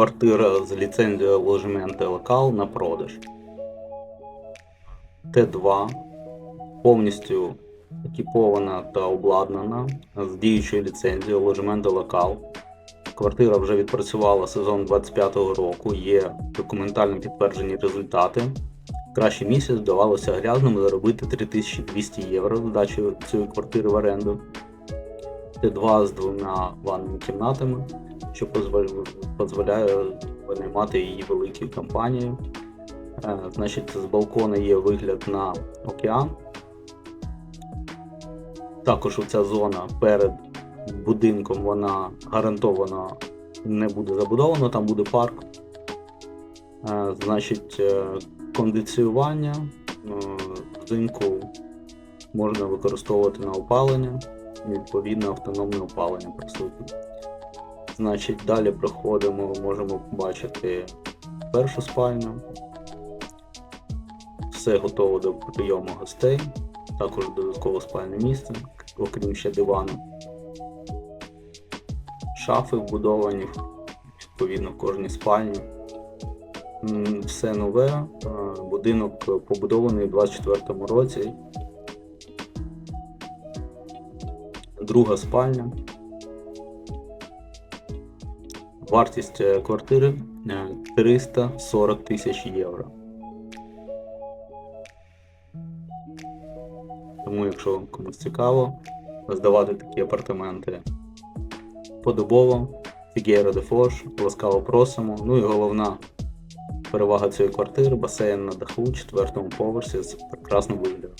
Квартира з ліцензією ложемент локал на продаж. Т2 повністю екіпована та обладнана з діючою ліцензією ложемент локал. Квартира вже відпрацювала сезон 25-го року, є документально підтверджені результати. Кращий місяць вдавалося грязному заробити 3200 євро здачі цієї квартири в оренду. Т2 з двома ванними кімнатами, що дозволяє винаймати її великі компанії. Е, Значить, з балкона є вигляд на океан. Також ця зона перед будинком вона гарантовано не буде забудована, там буде парк. Е, Значить, е, кондиціювання взимку можна використовувати на опалення, відповідно автономне опалення присутнє. Значить, далі проходимо, можемо побачити першу спальню. Все готово до прийому гостей. Також додаткове спальне місце, окрім ще дивану. Шафи вбудовані відповідно в кожній спальні. Все нове. е, Будинок побудований у 24-му році. Друга спальня. Вартість е, квартири е, 340 тисяч євро. Тому, якщо комусь цікаво здавати такі апартаменти подобово, Фігєро де Фош, ласкаво просимо. Ну і головна перевага цієї квартири басейн на даху, четвертому поверсі з прекрасним виглядом.